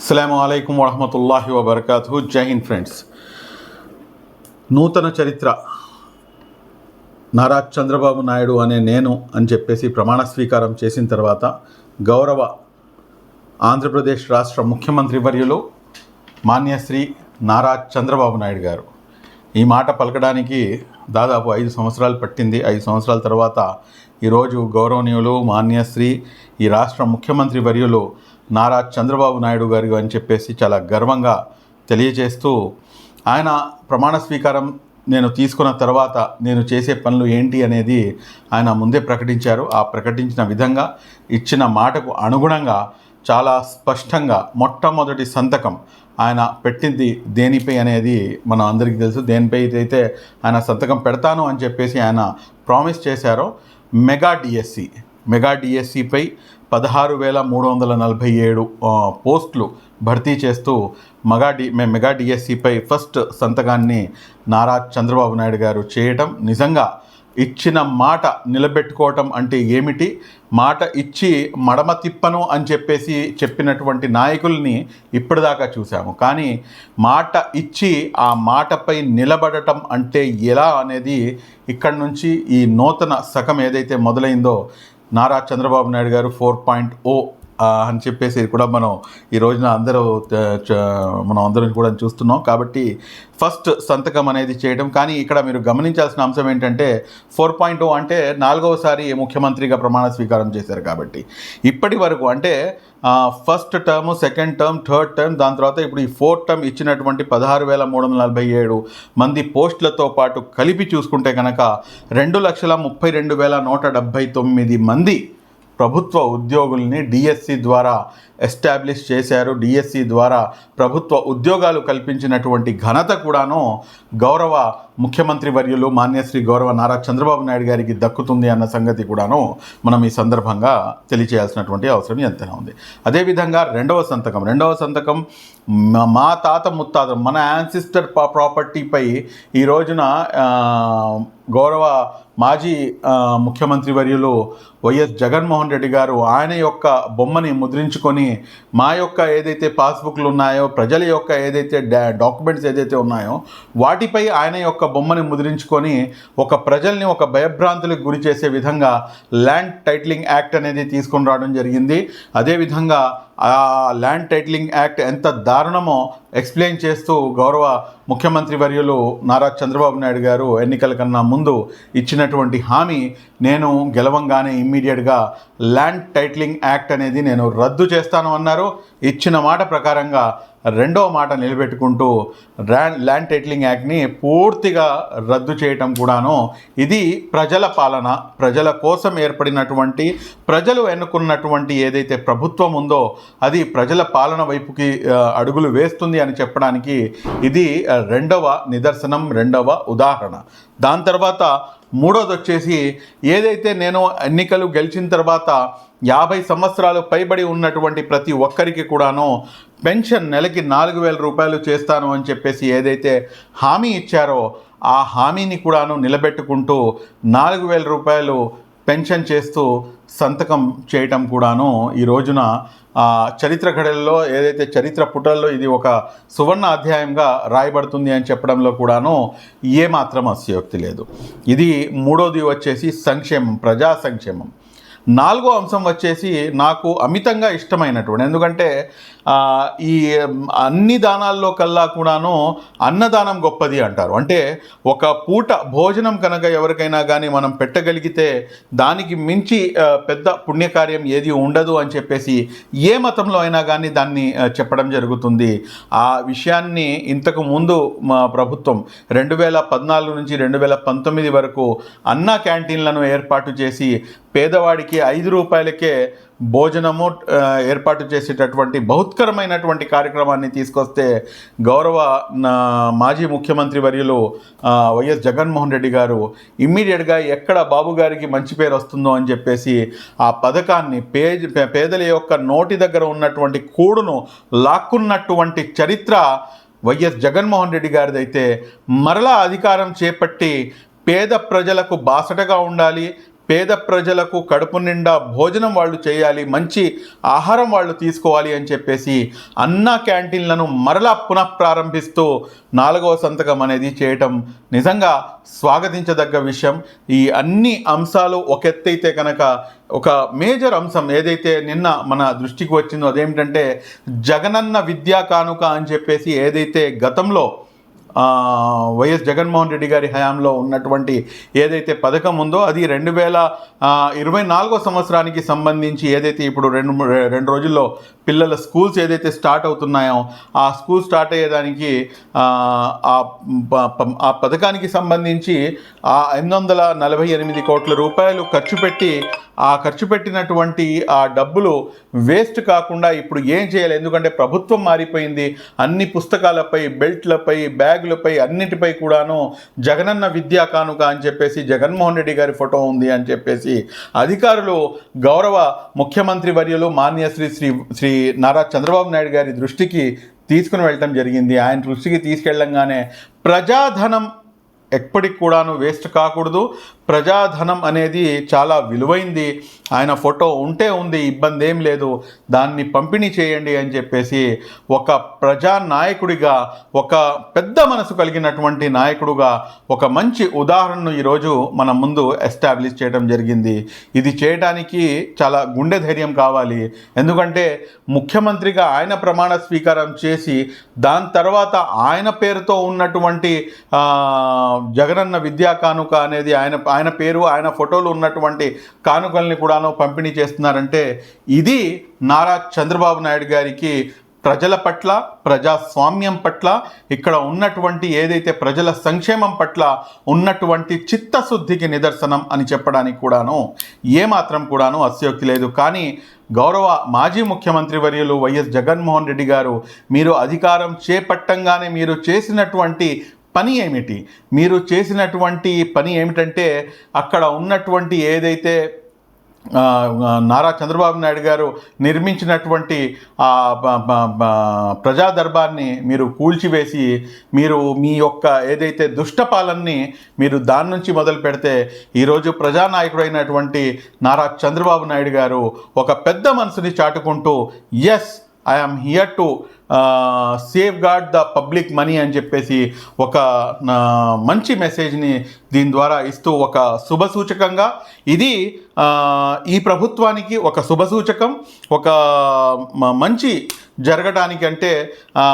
అస్సలం అయికం వరహమతుల్లాహి వబర్కాతు జై హింద్ ఫ్రెండ్స్. నూతన చరిత్ర నారా చంద్రబాబు నాయుడు అనే నేను అని చెప్పేసి ప్రమాణ స్వీకారం చేసిన తర్వాత గౌరవ ఆంధ్రప్రదేశ్ రాష్ట్ర ముఖ్యమంత్రి వర్యులు మాన్యశ్రీ నారా చంద్రబాబు నాయుడు గారు. ఈ మాట పలకడానికి దాదాపు ఐదు సంవత్సరాలు పట్టింది. ఐదు సంవత్సరాల తర్వాత ఈరోజు గౌరవనీయులు మాన్యశ్రీ ఈ రాష్ట్ర ముఖ్యమంత్రి వర్యులు నారా చంద్రబాబు నాయుడు గారు అని చెప్పేసి చాలా గర్వంగా తెలియజేస్తూ ఆయన ప్రమాణ స్వీకారం నేను తీసుకున్న తర్వాత నేను చేసే పనులు ఏంటి అనేది ఆయన ముందే ప్రకటించారు. ఆ ప్రకటించిన విధంగా ఇచ్చిన మాటకు అనుగుణంగా చాలా స్పష్టంగా మొట్టమొదటి సంతకం ఆయన పెట్టింది దేనిపై అనేది మనం అందరికీ తెలుసు. దేనిపై అయితే ఆయన సంతకం పెడతాను అని చెప్పేసి ఆయన ప్రామిస్ చేశారో మెగా డిఎస్సి. మెగా డిఎస్సిపై పదహారు వేల మూడు వందల నలభై ఏడు పోస్టులు భర్తీ చేస్తూ మగా డి మే- మెగా డిఎస్సిపై ఫస్ట్ సంతకాన్ని నారా చంద్రబాబు నాయుడు గారు చేయటం నిజంగా ఇచ్చిన మాట నిలబెట్టుకోవటం అంటే ఏమిటి? మాట ఇచ్చి మడమ తిప్పను అని చెప్పేసి చెప్పినటువంటి నాయకుల్ని ఇప్పటిదాకా చూసాము కానీ మాట ఇచ్చి ఆ మాటపై నిలబడటం అంటే ఎలా అనేది ఇక్కడి నుంచి ఈ నూతన శకం ఏదైతే మొదలైందో నారా చంద్రబాబు నాయుడు గారు ఫోర్ పాయింట్ ఓ అని చెప్పేసి కూడా మనం ఈ రోజున అందరూ మనం అందరం కూడా చూస్తున్నాం. కాబట్టి ఫస్ట్ సంతకం అనేది చేయడం. కానీ ఇక్కడ మీరు గమనించాల్సిన అంశం ఏంటంటే ఫోర్ పాయింట్ అంటే నాలుగవసారి ముఖ్యమంత్రిగా ప్రమాణ స్వీకారం చేశారు కాబట్టి. ఇప్పటి వరకు అంటే first term second term third term దాని తర్వాత ఇప్పుడు ఈ ఫోర్త్ టర్మ్ ఇచ్చినటువంటి పదహారు వేల మూడు వందల నలభై ఏడు మంది పోస్టులతో పాటు కలిపి చూసుకుంటే కనుక రెండు లక్షల ముప్పై రెండు వేల నూట డెబ్భై తొమ్మిది మంది ప్రభుత్వ ఉద్యోగుల్ని డిఎస్సి ద్వారా ఎస్టాబ్లిష్ చేశారు. డిఎస్సి ద్వారా ప్రభుత్వ ఉద్యోగాలు కల్పించినటువంటి ఘనత కూడాను గౌరవ ముఖ్యమంత్రి వర్యులు మాన్యశ్రీ గౌరవ నారా చంద్రబాబు నాయుడు గారికి దక్కుతుంది అన్న సంగతి కూడాను మనం ఈ సందర్భంగా తెలియచేయాల్సినటువంటి అవసరం ఎంతైనా ఉంది. అదేవిధంగా రెండవ సంతకం రెండవ సంతకం మా తాత ముత్తాత మన యాన్సిస్టర్ ప్రాపర్టీపై ఈ రోజున గౌరవ మాజీ ముఖ్యమంత్రి వర్యులు వైఎస్ జగన్మోహన్ రెడ్డి గారు ఆయన యొక్క బొమ్మని ముద్రించుకొని మా యొక్క ఏదైతే పాస్బుక్లు ఉన్నాయో ప్రజల యొక్క ఏదైతే డా- డాక్యుమెంట్స్ ఏదైతే ఉన్నాయో వాటిపై ఆయన యొక్క బొమ్మని ముద్రించుకొని ఒక ప్రజల్ని ఒక భయభ్రాంతులకు గురి చేసే విధంగా ల్యాండ్ టైటిలింగ్ యాక్ట్ అనేది తీసుకొని రావడం జరిగింది. అదేవిధంగా ఆ ల్యాండ్ టైటిలింగ్ యాక్ట్ ఎంత దారుణమో ఎక్స్ప్లెయిన్ చేస్తూ గౌరవ ముఖ్యమంత్రి వర్యులు నారా చంద్రబాబు నాయుడు గారు ఎన్నికల కన్నా ముందు ఇచ్చినటువంటి హామీ నేను గెలవంగానే ఇమ్మీడియట్గా ల్యాండ్ టైటిలింగ్ యాక్ట్ అనేది నేను రద్దు చేస్తాను అన్నారు. ఇచ్చిన మాట ప్రకారంగా రెండవ మాట నిలబెట్టుకుంటూ ల్యాండ్ టైటిలింగ్ యాక్ట్ని పూర్తిగా రద్దు చేయటం కూడాను ఇది ప్రజల పాలన ప్రజల కోసం ఏర్పడినటువంటి ప్రజలు ఎన్నుకున్నటువంటి ఏదైతే ప్రభుత్వం ఉందో అది ప్రజల పాలన వైపుకి అడుగులు వేస్తుంది అని చెప్పడానికి ఇది రెండవ నిదర్శనం రెండవ ఉదాహరణ. దాని తర్వాత మూడోది వచ్చేసి ఏదైతే నేను ఎన్నికలు గెలిచిన తర్వాత యాభై సంవత్సరాలు పైబడి ఉన్నటువంటి ప్రతి ఒక్కరికి కూడాను పెన్షన్ నెలకి నాలుగు వేల రూపాయలు చేస్తాను అని చెప్పేసి ఏదైతే హామీ ఇచ్చారో ఆ హామీని కూడాను నిలబెట్టుకుంటూ నాలుగు వేల రూపాయలు పెన్షన్ చేస్తూ సంతకం చేయటం కూడాను ఈ రోజున చరిత్ర ఘడల్లో ఏదైతే చరిత్ర పుటల్లో ఇది ఒక సువర్ణ అధ్యాయంగా రాయబడుతుంది అని చెప్పడంలో కూడాను ఏమాత్రం అస్యోక్తి లేదు. ఇది మూడోది వచ్చేసి సంక్షేమం ప్రజా సంక్షేమం. నాలుగో అంశం వచ్చేసి నాకు అమితంగా ఇష్టమైనటువంటి ఎందుకంటే ఈ అన్ని దానాల్లో కల్లా కూడాను అన్నదానం గొప్పది అంటారు. అంటే ఒక పూట భోజనం కనుక ఎవరికైనా కానీ మనం పెట్టగలిగితే దానికి మించి పెద్ద పుణ్యకార్యం ఏది ఉండదు అని చెప్పేసి ఏ మతంలో అయినా కానీ దాన్ని చెప్పడం జరుగుతుంది. ఆ విషయాన్ని ఇంతకు ముందు మా ప్రభుత్వం రెండు వేల పద్నాలుగు నుంచి రెండు వేల పంతొమ్మిది వరకు అన్నా క్యాంటీన్లను ఏర్పాటు చేసి పేదవాడికి ఐదు రూపాయలకే భోజనము ఏర్పాటు చేసేటటువంటి బహుత్కరమైనటువంటి కార్యక్రమాన్ని తీసుకొస్తే గౌరవ మాజీ ముఖ్యమంత్రి వర్యులు వైఎస్ జగన్మోహన్ రెడ్డి గారు ఇమ్మీడియట్గా ఎక్కడ బాబు గారికి మంచి పేరు వస్తుందో అని చెప్పేసి ఆ పథకాన్ని పేజ్ పే- పేదల యొక్క నోటి దగ్గర ఉన్నటువంటి కూడును లాక్కున్నటువంటి చరిత్ర వైఎస్ జగన్మోహన్ రెడ్డి గారిదైతే మరలా అధికారం చేపట్టి పేద ప్రజలకు బాసటగా ఉండాలి పేద ప్రజలకు కడుపు నిండా భోజనం వాళ్ళు చేయాలి మంచి ఆహారం వాళ్ళు తీసుకోవాలి అని చెప్పేసి అన్నా క్యాంటీన్లను మరలా పునః ప్రారంభిస్తూ నాలుగవ సంతకం అనేది చేయటం నిజంగా స్వాగతించదగ్గ విషయం. ఈ అన్ని అంశాలు ఒక ఎత్తైతే కనుక ఒక మేజర్ అంశం ఏదైతే నిన్న మన దృష్టికి వచ్చిందో అదేమిటంటే జగనన్న విద్యా కానుక అని చెప్పేసి ఏదైతే గతంలో వైఎస్ జగన్మోహన్ రెడ్డి గారి హయాంలో ఉన్నటువంటి ఏదైతే పథకం ఉందో అది రెండు వేల ఇరవై నాలుగో సంవత్సరానికి సంబంధించి ఏదైతే ఇప్పుడు రెండు రెండు రోజుల్లో పిల్లల స్కూల్స్ ఏదైతే స్టార్ట్ అవుతున్నాయో ఆ స్కూల్ స్టార్ట్ అయ్యేదానికి ఆ ప- ఆ పథకానికి సంబంధించి ఆ ఎనిమిది వందల నలభై ఎనిమిది కోట్ల రూపాయలు ఖర్చు పెట్టి ఆ ఖర్చు పెట్టినటువంటి ఆ డబ్బులు వేస్ట్ కాకుండా ఇప్పుడు ఏం చేయాలి? ఎందుకంటే ప్రభుత్వం మారిపోయింది. అన్ని పుస్తకాలపై బెల్ట్లపై బ్యాగులపై అన్నిటిపై కూడాను జగనన్న విద్యా కానుక అని చెప్పేసి జగన్మోహన్ రెడ్డి గారి ఫోటో ఉంది అని చెప్పేసి అధికారులు గౌరవ ముఖ్యమంత్రి వర్యులు మాన్య శ్రీ శ్రీ శ్రీ నారా చంద్రబాబు నాయుడు గారి దృష్టికి తీసుకుని వెళ్ళటం జరిగింది. ఆయన దృష్టికి తీసుకెళ్ళంగానే ప్రజాధనం ఎప్పటికి కూడాను వేస్ట్ కాకూడదు. ప్రజాధనం అనేది చాలా విలువైంది. ఆయన ఫోటో ఉంటే ఉంది ఇబ్బంది ఏం లేదు. దాన్ని పంపిణీ చేయండి అని చెప్పేసి ఒక ప్రజా నాయకుడిగా ఒక పెద్ద మనసు కలిగినటువంటి నాయకుడుగా ఒక మంచి ఉదాహరణను ఈరోజు మన ముందు ఎస్టాబ్లిష్ చేయడం జరిగింది. ఇది చేయడానికి చాలా గుండె ధైర్యం కావాలి. ఎందుకంటే ముఖ్యమంత్రిగా ఆయన ప్రమాణ స్వీకారం చేసి దాని తర్వాత ఆయన పేరుతో ఉన్నటువంటి జగనన్న విద్యా కానుక అనేది ఆయన ఆయన పేరు ఆయన ఫోటోలు ఉన్నటువంటి కానుకల్ని కూడాను పంపిణీ చేస్తున్నారంటే ఇది నారా చంద్రబాబు నాయుడు గారికి ప్రజల పట్ల ప్రజాస్వామ్యం పట్ల ఇక్కడ ఉన్నటువంటి ఏదైతే ప్రజల సంక్షేమం పట్ల ఉన్నటువంటి చిత్తశుద్ధికి నిదర్శనం అని చెప్పడానికి కూడాను ఏమాత్రం కూడాను అస్యోక్తి లేదు. కానీ గౌరవ మాజీ ముఖ్యమంత్రి వర్యులు వైఎస్ జగన్మోహన్ రెడ్డి గారు మీరు అధికారం చేపట్టంగానే మీరు చేసినటువంటి పని ఏమిటి? మీరు చేసినటువంటి పని ఏమిటంటే అక్కడ ఉన్నటువంటి ఏదైతే నారా చంద్రబాబు నాయుడు గారు నిర్మించినటువంటి ప్రజా దర్బార్ని మీరు కూల్చివేసి మీరు మీ యొక్క ఏదైతే దుష్టపాలన్ని మీరు దాని నుంచి మొదలు పెడితే ఈరోజు ప్రజానాయకుడైనటువంటి నారా చంద్రబాబు నాయుడు గారు ఒక పెద్ద మనసుని చాటుకుంటూ yes I'm here to safeguard the public money అని చెప్పేసి ఒక మంచి మెసేజ్ని దీని ద్వారా ఇస్తూ ఒక శుభ సూచకంగా. ఇది ఈ ప్రభుత్వానికి ఒక శుభ సూచకం ఒక మంచి జరగడానికి అంటే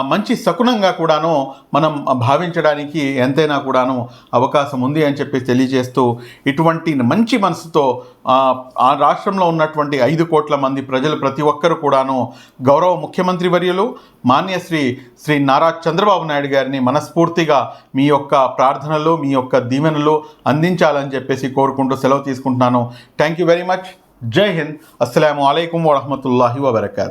మంచి శకునంగా కూడాను మనం భావించడానికి ఎంతైనా కూడాను అవకాశం ఉంది అని చెప్పి తెలియజేస్తూ ఇటువంటి మంచి మనసుతో ఆ, రాష్ట్రంలో ఉన్నటువంటి ఐదు కోట్ల మంది ప్రజలు ప్రతి ఒక్కరు కూడాను గౌరవ ముఖ్యమంత్రి వర్యులు మాన్యశ్రీ శ్రీ నారా చంద్రబాబు నాయుడు గారిని మనస్ఫూర్తిగా మీ యొక్క ప్రార్థనలు మీ యొక్క దీవెనలు అందించాలని చెప్పేసి కోరుకుంటూ సెలవు తీసుకుంటున్నాను. థ్యాంక్ యూ వెరీ మచ్ జై హింద్. అస్సలం అయికం వరహమతుల్లాహి వబర్కాతు.